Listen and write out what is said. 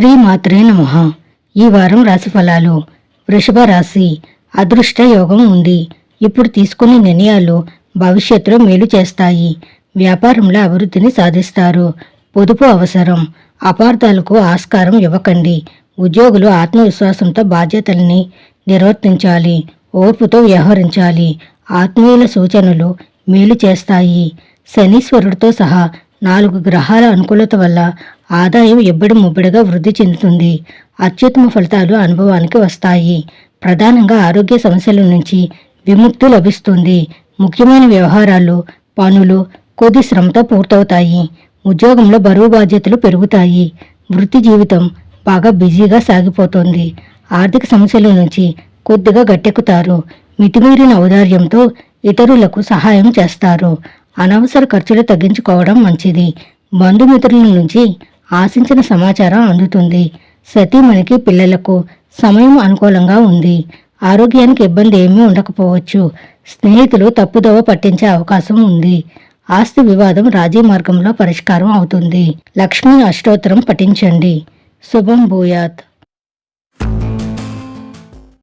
శ్రీ మాత్రే నమ. ఈ వారం రాశి ఫలాలు వృషభ రాశి. అదృష్ట యోగం ఉంది. ఇప్పుడు తీసుకునే నిర్ణయాలు భవిష్యత్తులో మేలు చేస్తాయి. వ్యాపారంలో అభివృద్ధిని సాధిస్తారు. పొదుపు అవసరం. అపార్థాలకు ఆస్కారం ఇవ్వకండి. ఉద్యోగులు ఆత్మవిశ్వాసంతో బాధ్యతల్ని నిర్వర్తించాలి. ఓర్పుతో వ్యవహరించాలి. ఆత్మీయుల సూచనలు మేలు చేస్తాయి. శనీశ్వరుడితో సహా నాలుగు గ్రహాల అనుకూలత వల్ల ఆదాయం ఎబ్బడి ముబ్బడిగా వృద్ధి చెందుతుంది. అత్యుత్తమ ఫలితాలు అనుభవానికి వస్తాయి. ప్రధానంగా ఆరోగ్య సమస్యల నుంచి విముక్తి లభిస్తుంది. ముఖ్యమైన వ్యవహారాలు పనులు కొద్ది శ్రమతో పూర్తవుతాయి. ఉద్యోగంలో బరువు బాధ్యతలు పెరుగుతాయి. వృత్తి జీవితం బాగా బిజీగా సాగిపోతుంది. ఆర్థిక సమస్యల నుంచి కొద్దిగా గట్టెక్కుతారు. మితిమీరిన ఔదార్యంతో ఇతరులకు సహాయం చేస్తారు. అనవసర ఖర్చులు తగ్గించుకోవడం మంచిది. బంధుమిత్రుల నుంచి ఆశించిన సమాచారం అందుతుంది. సతీమణికి పిల్లలకు సమయం అనుకూలంగా ఉంది. ఆరోగ్యానికి ఇబ్బంది ఏమీ ఉండకపోవచ్చు. స్నేహితులు తప్పుదోవ పట్టించే అవకాశం ఉంది. ఆస్తి వివాదం రాజీ మార్గంలో పరిష్కారం అవుతుంది. లక్ష్మీ అష్టోత్తరం పఠించండి. శుభం భూయాత్.